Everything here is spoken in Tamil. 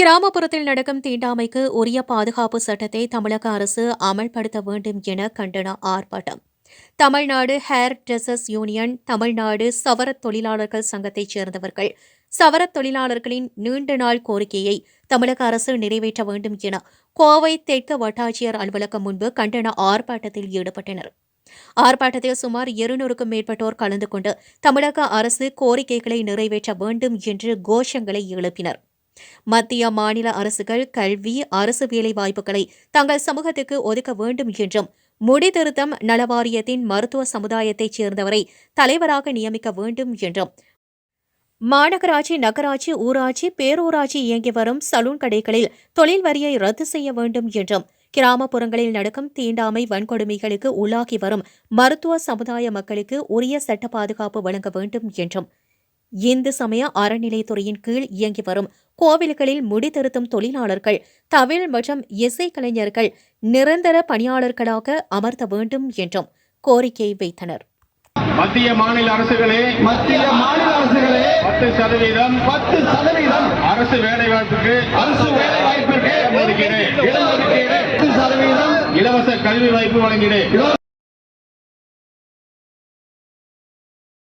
கிராமப்புறத்தில் நடக்கும் தீண்டாமைக்கு உரிய பாதுகாப்பு சட்டத்தை தமிழக அரசு அமல்படுத்த வேண்டும் என கண்டன ஆர்ப்பாட்டம். Tamil Nadu hair dressers union Tamil Nadu சவரத் தொழிலாளர்கள் சங்கத்தைச் சேர்ந்தவர்கள். சவரத் தொழிலாளர்களின் நீண்ட நாள் கோரிக்கையை தமிழக அரசு நிறைவேற்ற வேண்டும் என கோவை தெற்கு வட்டாட்சியர் அலுவலகம் முன்பு கண்டன ஆர்ப்பாட்டத்தில் ஈடுபட்டனர். ஆர்ப்பாட்டத்தில் சுமார் இருநூறுக்கும் மேற்பட்டோர் கலந்து கொண்டு தமிழக அரசு கோரிக்கைகளை நிறைவேற்ற வேண்டும் என்று கோஷங்களை எழுப்பினர். மத்திய மாநில அரசுகள் கல்வி அரசு வேலை வாய்ப்புகளை தங்கள் சமூகத்துக்கு ஒதுக்க வேண்டும் என்றும் முடிதிருத்தம் நலவாரியத்தின் மருத்துவ சமுதாயத்தைச் சேர்ந்தவரை தலைவராக நியமிக்க வேண்டும் என்றும். மாநகராட்சி நகராட்சி ஊராட்சி பேரூராட்சி இயங்கி வரும் சலூன் கடைகளில் தொழில் வரியை ரத்து செய்ய வேண்டும் என்றும் கிராமப்புறங்களில் நடக்கும் தீண்டாமை வன்கொடுமைகளுக்கு உள்ளாகி வரும் மருத்துவ சமுதாய மக்களுக்கு உரிய சட்ட பாதுகாப்பு வழங்க வேண்டும் என்றும் இந்து சமய அறநிலைத்துறையின் கீழ் இயங்கி வரும் கோவில்களில் முடித்திருத்தும் தொழிலாளர்கள் தவில் மற்றும் இசை கலைஞர்கள் நிரந்தர பணியாளர்களாக அமர்த்த வேண்டும் என்றும் கோரிக்கை வைத்தனர். மத்திய மாநில அரசுகளே மத்திய மாநில அரசுகளே பத்து சதவீதம் பத்து சதவீதம் அரசு வேலை வாய்ப்புக்கு அரசு வேலை வாய்ப்பிற்கு ஒதுக்கீடு இடஒதுக்கீடு பத்து சதவீதம் இலவச கல்வி வாய்ப்பு வழங்கிடு